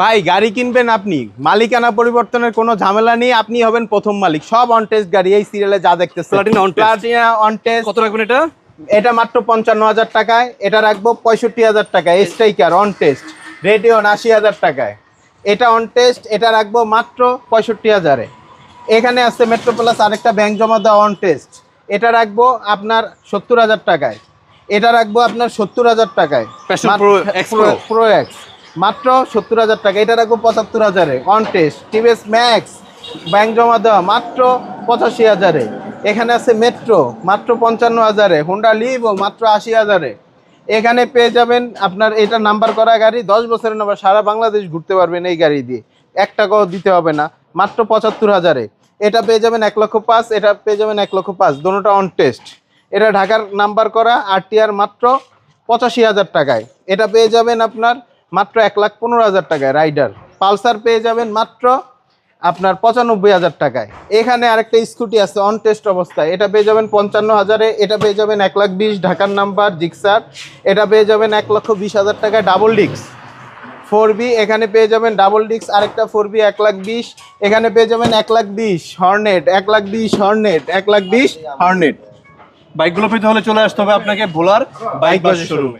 ভাই গাড়ি কিনবেন আপনি। মালিকানা পরিবর্তনের কোনো ঝামেলা নেই আপনি হবেন প্রথম মালিক। সব অন টেস্ট গাড়ি এই সিরিয়ালে যা দেখতেছেন। প্লাটিনা অন টেস্ট কত রাখবেন এটা? এটা মাত্র পঞ্চান্ন হাজার টাকায় এটা রাখব পঁয়ষট্টি হাজার টাকায়। স্ট্রাইকার অন টেস্ট রেডিওন আশি হাজার টাকায়। এটা অন টেস্ট এটা রাখব মাত্র পঁয়ষট্টি হাজারে। এখানে আছে মেট্রো প্লাস আরেকটা ব্যাংক জমা দেওয়া অন টেস্ট এটা রাখব আপনার সত্তর হাজার টাকায়। এটা রাখব আপনার সত্তর হাজার টাকায়। প্রো এক্স মাত্র সত্তর হাজার টাকা। এটা রাখব পঁচাত্তর হাজারে। অনটেস্ট টিভিএস ম্যাক্স ব্যাংক জমা দেওয়া মাত্র পঁচাশি হাজারে। এখানে আছে মেট্রো মাত্র পঞ্চান্ন হাজারে। হোন্ডা লিভো মাত্র আশি হাজারে। এখানে পেয়ে যাবেন আপনার এটা নাম্বার করা গাড়ি। দশ বছরের নাম্বার, সারা বাংলাদেশ ঘুরতে পারবেন এই গাড়ি দিয়ে। এক টাকাও দিতে হবে না। মাত্র পঁচাত্তর হাজারে। এটা পেয়ে যাবেন এক লক্ষ পাঁচ, এটা পেয়ে যাবেন এক লক্ষ পাঁচ। দোনোটা অন টেস্ট এটা ঢাকার নাম্বার করা, আর টিআর মাত্র পঁচাশি হাজার টাকায়। এটা পেয়ে যাবেন আপনার মাত্র এক লাখ পনেরো হাজার টাকায় রাইডার। পালসার পেয়ে যাবেন মাত্র আপনার পঁচানব্বই হাজার টাকায়। এখানে আরেকটা স্কুটি আছে অন টেস্ট অবস্থায়। এটা পেয়ে যাবেন পঞ্চান্ন হাজারে, এটা পেয়ে যাবেন এক লাখ বিশ ঢাকার নাম্বার, জিক্সার। এটা পেয়ে যাবেন এক লক্ষ বিশ হাজার টাকায় ডাবল ডিক্স। ফোর বি, এখানে পেয়ে যাবেন ডাবল ডিক্স, আরেকটা ফোর বি, এক লাখ বিশ। এখানে পেয়ে যাবেন এক লাখ বিশ হর্নেট, এক লাখ বিশ হর্নেট, এক লাখ বিশ হর্নেট। বাইকগুলো পেতে হলে চলে আসতে হবে আপনাকে ভোলার বাইক বাজার শোরুমে।